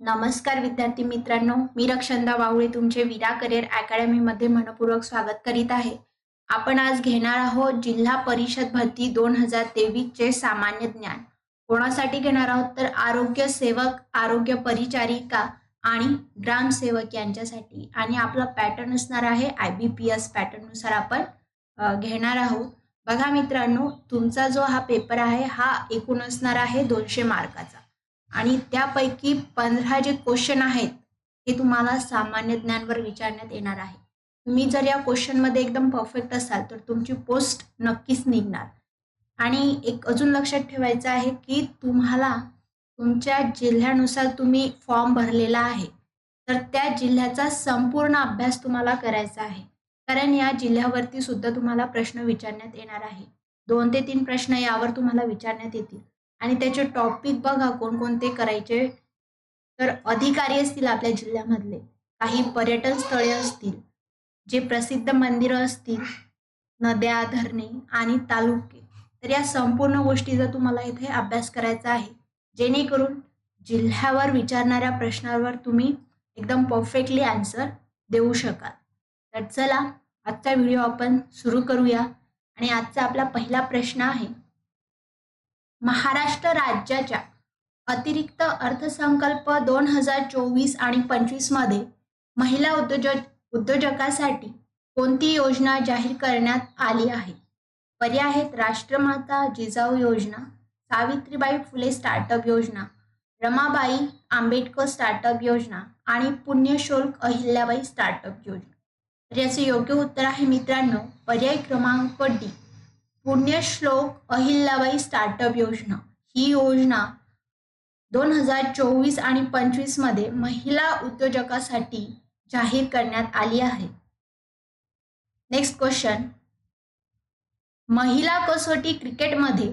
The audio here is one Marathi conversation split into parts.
नमस्कार विद्यार्थी मित्रांनो मी रक्षंदा वावळे तुमचे विरा करिअर अकॅडमीमध्ये मनपूर्वक स्वागत करीत आहे. आपण आज घेणार आहोत जिल्हा परिषद भरती दोन हजार तेवीसचे सामान्य ज्ञान. कोणासाठी घेणार आहोत? तर आरोग्य सेवक आरोग्य परिचारिका आणि ग्रामसेवक यांच्यासाठी. आणि आपला पॅटर्न असणार आहे आय बी पी एस पॅटर्ननुसार आपण घेणार आहोत. बघा मित्रांनो तुमचा जो हा पेपर आहे हा एकूण असणार आहे दोनशे मार्काचा आणि त्यापैकी पंधरा जे क्वेश्चन आहेत हे तुम्हाला सामान्य ज्ञानवर विचारण्यात येणार आहे. तुम्ही जर या क्वेश्चनमध्ये एकदम परफेक्ट असाल तर तुमची पोस्ट नक्कीच निघणार. आणि एक अजून लक्षात ठेवायचं आहे की तुम्हाला तुमच्या जिल्ह्यानुसार तुम्ही फॉर्म भरलेला आहे. तर त्या जिल्ह्याचा संपूर्ण अभ्यास तुम्हाला करायचा आहे. कारण या जिल्ह्यावरती सुद्धा तुम्हाला प्रश्न विचारण्यात येणार आहे. दोन ते तीन प्रश्न यावर तुम्हाला विचारण्यात येतील. आणि त्याचे टॉपिक बघा कोणकोणते करायचे. तर अधिकारी असतील आपल्या जिल्ह्यामधले काही पर्यटन स्थळे असतील जे प्रसिद्ध मंदिरं असतील नद्या धरणे आणि तालुके. तर या संपूर्ण गोष्टीचा तुम्हाला इथे अभ्यास करायचा आहे. जेणेकरून जिल्ह्यावर विचारणाऱ्या प्रश्नावर तुम्ही एकदम परफेक्टली आन्सर देऊ शकाल. तर चला आजचा व्हिडिओ आपण सुरू करूया. आणि आजचा आपला पहिला प्रश्न आहे महाराष्ट्र राज्याच्या अतिरिक्त अर्थसंकल्प दोन हजार चोवीस आणि पंचवीसमध्ये महिला उद्योजक उद्योजकासाठी कोणती योजना जाहीर करण्यात आली आहे? पर्याय आहेत राष्ट्रमाता जिजाऊ योजना सावित्रीबाई फुले स्टार्टअप योजना रमाबाई आंबेडकर स्टार्टअप योजना आणि पुण्यशुल्क अहिल्याबाई स्टार्टअप योजना. तर याचे योग्य उत्तर आहे मित्रांनो पर्याय क्रमांक डी. पुण्यश्लोक अहिल्याबाई स्टार्टअप योजना. ही योजना दोन हजार चोवीस आणि पंचवीसमध्ये महिला उद्योजकासाठी जाहीर करण्यात आली आहे. नेक्स्ट क्वेश्चन महिला कसोटी क्रिकेटमध्ये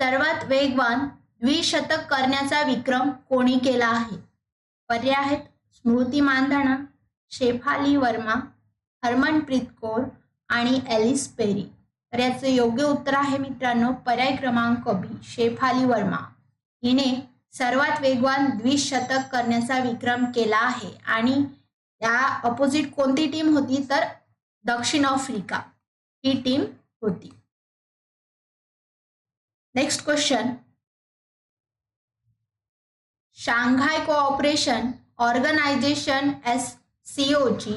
सर्वात वेगवान द्विशतक करण्याचा विक्रम कोणी केला आहे? पर्याय आहेत स्मृती मानधना शेफाली वर्मा हरमनप्रीत कौर आणि एलिस पेरी. तर याचं योग्य उत्तर आहे मित्रांनो पर्याय क्रमांक बी शेफाली वर्मा. हिने सर्वात वेगवान द्विशतक करण्याचा विक्रम केला आहे आणि या अपोजिट कोणती टीम होती? तर दक्षिण आफ्रिका. ही टीम होती. Next question Shanghai cooperation organisation S ची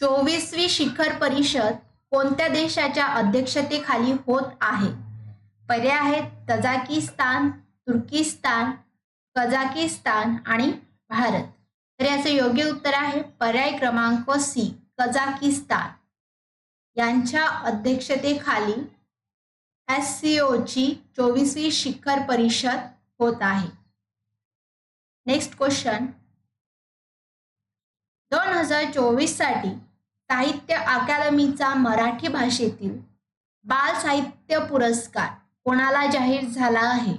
चोवीसवी शिखर परिषद कोणत्या देशाच्या अध्यक्षतेखाली होत आहे? पर्याय आहेत तजाकिस्तान तुर्किस्तान कझाकिस्तान आणि भारत. तर याचे योग्य उत्तर आहे पर्याय क्रमांक सी कझाकिस्तान. यांच्या अध्यक्षतेखाली एस सी ओची चोवीसवी शिखर परिषद होत आहे. Next question. दोन हजार चोवीससाठी साहित्य अकादमीचा मराठी भाषेतील बाल साहित्य पुरस्कार कोणाला जाहीर झाला आहे?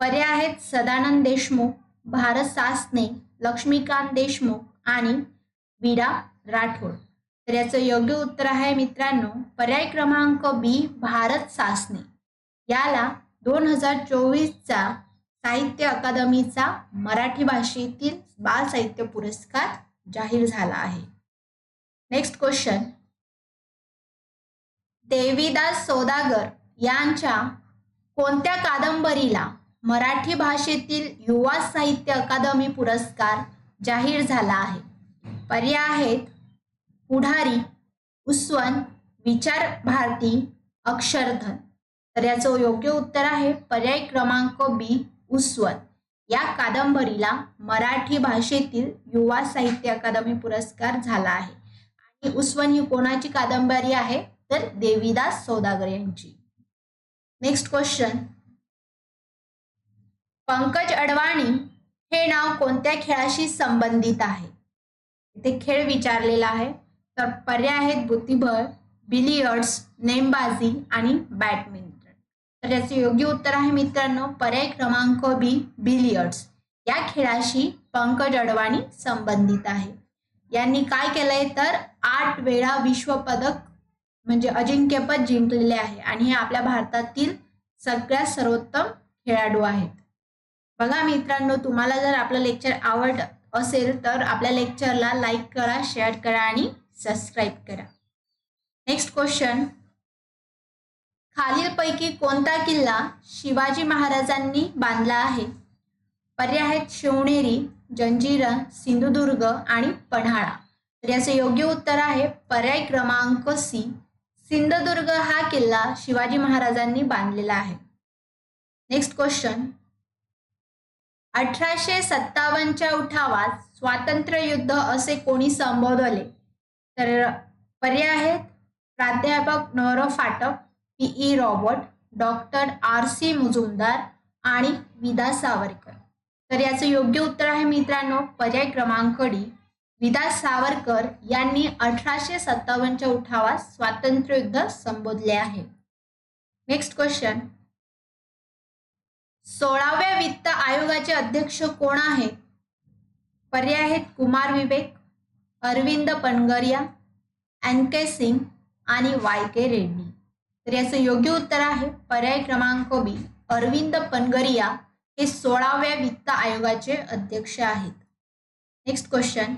पर्याय आहेत सदानंद देशमुख भारत सासने लक्ष्मीकांत देशमुख आणि वीरा राठोड. तर याचं योग्य उत्तर आहे मित्रांनो पर्याय क्रमांक बी भारत सासने. याला दोन हजार चोवीसचा साहित्य अकादमीचा मराठी भाषेतील बाल साहित्य पुरस्कार जाहीर झाला आहे. नेक्स्ट क्वेश्चन देवीदास सौदागर यांच्या कोणत्या कादंबरीला मराठी भाषेतील युवा साहित्य अकादमी पुरस्कार जाहीर झाला आहे? पर्याय आहेत. पुढारी उस्वन विचार भारती अक्षरधन. तर याचं योग्य उत्तर आहे. पर्याय क्रमांक बी उस्वन. या कादंबरीला मराठी भाषेतील युवा साहित्य अकादमी पुरस्कार झाला आहे. उस्वन ही कोणाची कादंबरी आहे? तर देवीदास सौदागर यांची. नेक्स्ट क्वेश्चन पंकज अडवाणी हे नाव कोणत्या खेळाशी संबंधित आहे? इथे खेळ विचारलेला आहे. तर पर्याय आहेत बुद्धिबळ बिलियर्ड्स नेमबाजी आणि बॅडमिंटन. तर याचे योग्य उत्तर आहे मित्रांनो पर्याय क्रमांक बी बिलियर्ड्स. या खेळाशी पंकज अडवाणी संबंधित आहे. यांनी काय केलंय? तर आठ वेळा विश्व पदक म्हणजे अजिंक्यपद जिंकलेले आहे. आणि हे आपल्या भारतातील सगळ्यात सर्वोत्तम खेळाडू आहेत. बघा मित्रांनो तुम्हाला जर आपलं लेक्चर आवडत असेल तर आपल्या लेक्चरला लाईक करा शेअर करा आणि सबस्क्राईब करा. Next question. खालीलपैकी कोणता किल्ला शिवाजी महाराजांनी बांधला आहे? पर्याय आहेत शिवनेरी जंजिरा सिंधुदुर्ग आणि पन्हाळा. तर याचं योग्य उत्तर आहे पर्याय क्रमांक सी सिंधुदुर्ग हा किल्ला शिवाजी महाराजांनी बांधलेला आहे. नेक्स्ट क्वेश्चन अठराशे सत्तावन्नच्या उठावात स्वातंत्र्य युद्ध असे कोणी संबोधले? तर पर्याय आहेत प्राध्यापक noro Phatak E Robert doctor R C Majumdar आणि विदा सावरकर. तर याचं योग्य उत्तर आहे मित्रांनो पर्याय क्रमांक डी. विदा सावरकर यांनी अठराशे सत्तावन्नच्या उठावात स्वातंत्र्य युद्ध संबोधले आहे. नेक्स्ट क्वेश्चन सोळाव्या वित्त आयोगाचे अध्यक्ष कोण आहेत? पर्याय आहेत कुमार विवेक अरविंद पनगरिया एन के सिंग आणि वाय के रेड्डी. तर याचं योग्य उत्तर आहे पर्याय क्रमांक बी. अरविंद पनगरिया हे सोळाव्या वित्त आयोगाचे अध्यक्ष आहेत. नेक्स्ट क्वेश्चन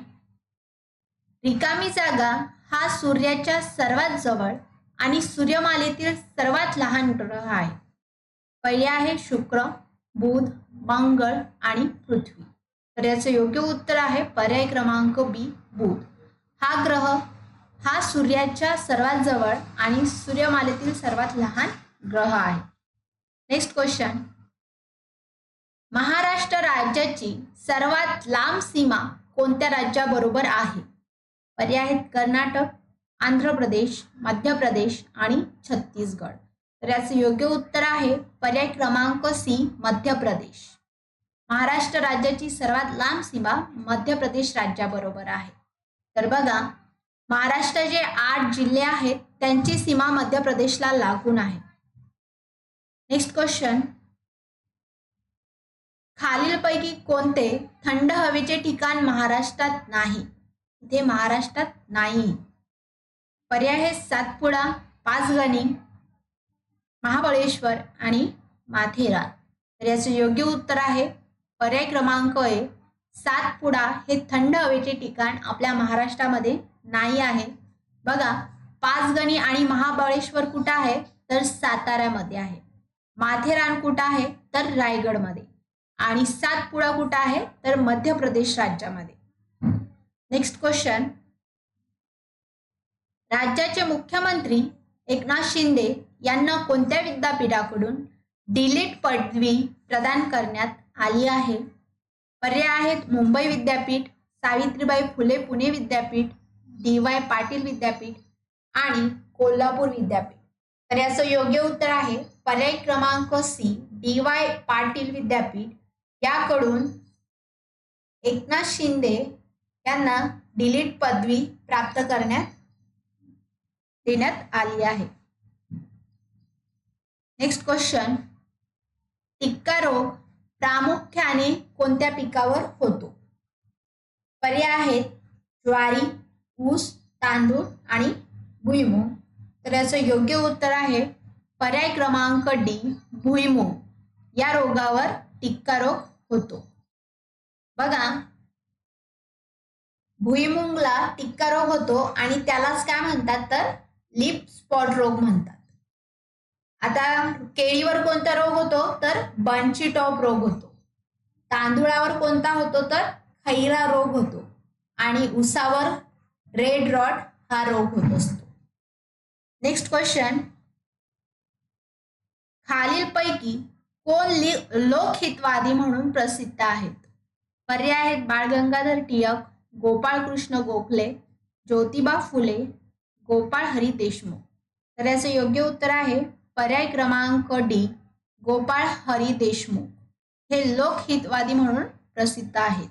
रिकामी जागा हा सूर्याच्या सर्वात जवळ आणि सूर्यमालेतील सर्वात लहान ग्रह आहे. पहिले आहे शुक्र बुध मंगळ आणि पृथ्वी. तर याचं योग्य उत्तर आहे पर्याय क्रमांक बी बुध. हा ग्रह हा सूर्याच्या सर्वात जवळ आणि सूर्यमालेतील सर्वात लहान ग्रह आहे. नेक्स्ट क्वेश्चन महाराष्ट्र राज्याची सर्वात लांब सीमा कोणत्या राज्याबरोबर आहे? पर्याय आहेत कर्नाटक आंध्र प्रदेश मध्य प्रदेश आणि छत्तीसगड. तर याचं योग्य उत्तर आहे पर्याय क्रमांक सी मध्य प्रदेश. महाराष्ट्र राज्याची सर्वात लांब सीमा मध्य प्रदेश राज्याबरोबर आहे. तर बघा महाराष्ट्राचे आठ जिल्हे आहेत त्यांची सीमा मध्य प्रदेशला लागून आहे. नेक्स्ट क्वेश्चन खालीलपैकी कोणते थंड हवेचे ठिकाण महाराष्ट्रात नाही? इथे महाराष्ट्रात नाही. पर्याय हे सातपुडा पाचगणी महाबळेश्वर आणि माथेरान तर याचं योग्य उत्तर आहे पर्याय क्रमांक आहे सातपुडा हे थंड हवेचे ठिकाण आपल्या महाराष्ट्रामध्ये नाही आहे. बघा पाचगणी आणि महाबळेश्वर कुठं आहे? तर साताऱ्यामध्ये आहे. माथेरान कुठं आहे? तर रायगडमध्ये. आणि सातपुडा कुठं आहे? तर मध्य प्रदेश राज्यामध्ये. नेक्स्ट क्वेश्चन राज्याचे मुख्यमंत्री एकनाथ शिंदे यांना कोणत्या विद्यापीठाकडून डिलीट पदवी प्रदान करण्यात आली आहे? पर्याय आहेत मुंबई विद्यापीठ सावित्रीबाई फुले पुणे विद्यापीठ डी वाय पाटील विद्यापीठ आणि कोल्हापूर विद्यापीठ. तर याचं योग्य उत्तर आहे पर्याय क्रमांक सी डी वाय पाटील विद्यापीठ. याकडून एकनाथ शिंदे यांना डिलीट पदवी प्राप्त करण्यात देण्यात आली आहे. नेक्स्ट क्वेश्चन टिक्का रोग प्रामुख्याने कोणत्या पिकावर होतो? पर्याय आहेत ज्वारी ऊस तांदूळ आणि भुईमूग. तर याचं योग्य उत्तर आहे पर्याय क्रमांक डी भुईमूग. या रोगावर टिक्का रोग होतो. बघा. भुईमुंगला टिक्का रोग होतो आणि त्यालाच काय म्हणतात तर? लिप स्पॉट रोग म्हणतात. आता केळीवर कोणता रोग होतो? तर बंची टॉप रोग होतो. तांदुळावर कोणता होतो तर? खैरा रोग होतो. आणि उसावर रेड रॉट हा रोग होत असतो. नेक्स्ट क्वेश्चन खालीलपैकी कोण लोकहितवादी म्हणून प्रसिद्ध आहेत. पर्याय आहेत बाळ गंगाधर टिळक गोपाळकृष्ण गोखले ज्योतिबा फुले गोपाळ हरी देशमुख. तर याचं योग्य उत्तर आहे पर्याय क्रमांक डी गोपाळ हरी देशमुख. हे लोकहितवादी म्हणून प्रसिद्ध आहेत.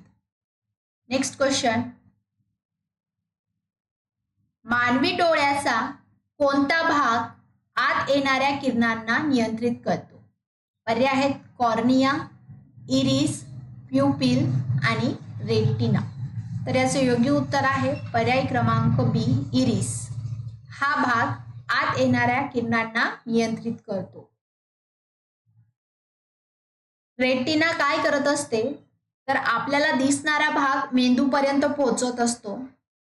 नेक्स्ट क्वेश्चन मानवी डोळ्याचा कोणता भाग आत येणाऱ्या किरणांना नियंत्रित करतो? पर्याय आहेत कॉर्निया इरिस प्युपिल आणि रेटिना. तर याचे योग्य उत्तर आहे पर्याय क्रमांक बी इरिस. हा भाग आत येणाऱ्या किरणांना नियंत्रित करतो. रेटिना काय करत असते? तर आपल्याला दिसणारा भाग मेंदूपर्यंत पोहोचत असतो.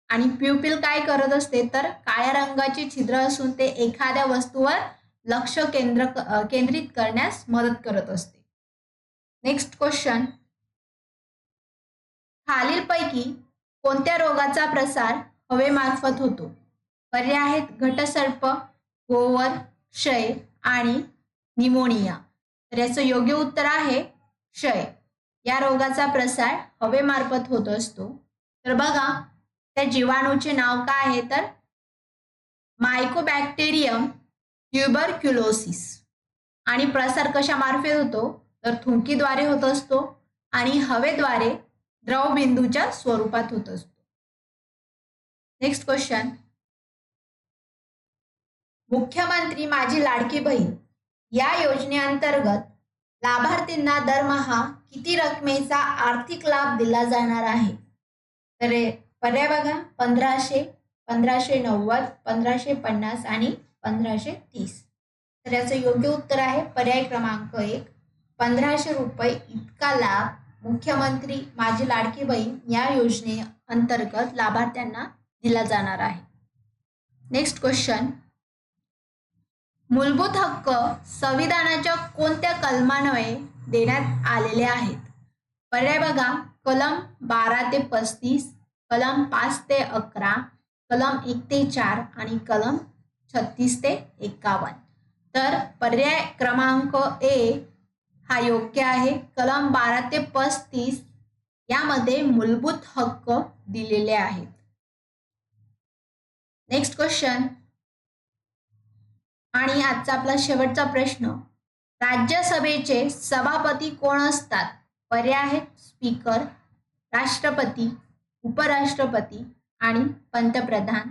आणि प्युपिल काय करत असते? तर काळ्या रंगाची छिद्र असून ते एखाद्या वस्तूवर लक्ष केंद्र केंद्रित करण्यास मदत करत असते. नेक्स्ट क्वेश्चन खालीलपैकी कोणत्या रोगाचा प्रसार हवेमार्फत होतो? पर्याय आहेत घटसर्प गोवर क्षय आणि निमोनिया. तर याचं योग्य उत्तर आहे क्षय. या रोगाचा प्रसार हवेमार्फत होत असतो. तर बघा त्या जीवाणूचे नाव काय आहे तर? Mycobacterium tuberculosis. आणि प्रसार कशामार्फत होतो? तर थुंकीद्वारे होत असतो आणि हवेद्वारे द्रवबिंदूच्या स्वरूपात होत असतो. नेक्स्ट क्वेश्चन मुख्यमंत्री माझी लाडकी बहीण या योजनेअंतर्गत लाभार्थींना दरमहा किती रकमेचा आर्थिक लाभ दिला जाणार आहे? तर पर्याय बघा. पंधराशे पंधराशे नव्वद पंधराशे पन्नास आणि पंधराशे तीस. तर याचं योग्य उत्तर आहे पर्याय क्रमांक एक. पंधराशे रुपये इतका लाभ मुख्यमंत्री माझी लाडकी बहीण या योजने अंतर्गत लाभार्थ्यांना दिला जाणार आहे. नेक्स्ट क्वेश्चन मूलभूत हक्क संविधानाच्या कोणत्या कलमान्वये देण्यात आलेले आहेत? पर्याय बघा. कलम बारा ते पस्तीस कलम पाच ते अकरा कलम एक ते चार आणि कलम छत्तीस ते एकावन्न. तर पर्याय क्रमांक ए हा योग्य आहे. कलम बारा ते पस्तीस यामध्ये मूलभूत हक्क दिलेले आहेत. नेक्स्ट क्वेश्चन आणि आजचा आपला शेवटचा प्रश्न. राज्यसभेचे सभापती कोण असतात? पर्याय आहेत स्पीकर राष्ट्रपती उपराष्ट्रपती आणि पंतप्रधान.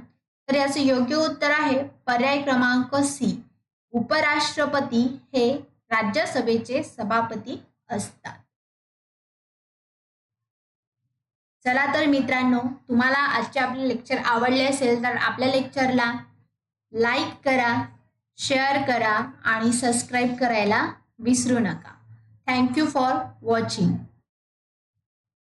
तर याचं योग्य उत्तर आहे पर्याय क्रमांक सी उपराष्ट्रपती हे राज्यसभेचे सभापती असतात. चला तर मित्रांनो तुम्हाला आजचे आपले लेक्चर आवडले असेल तर आपल्या लेक्चरला लाईक करा शेअर करा आणि सबस्क्राईब करायला विसरू नका. Thank you for watching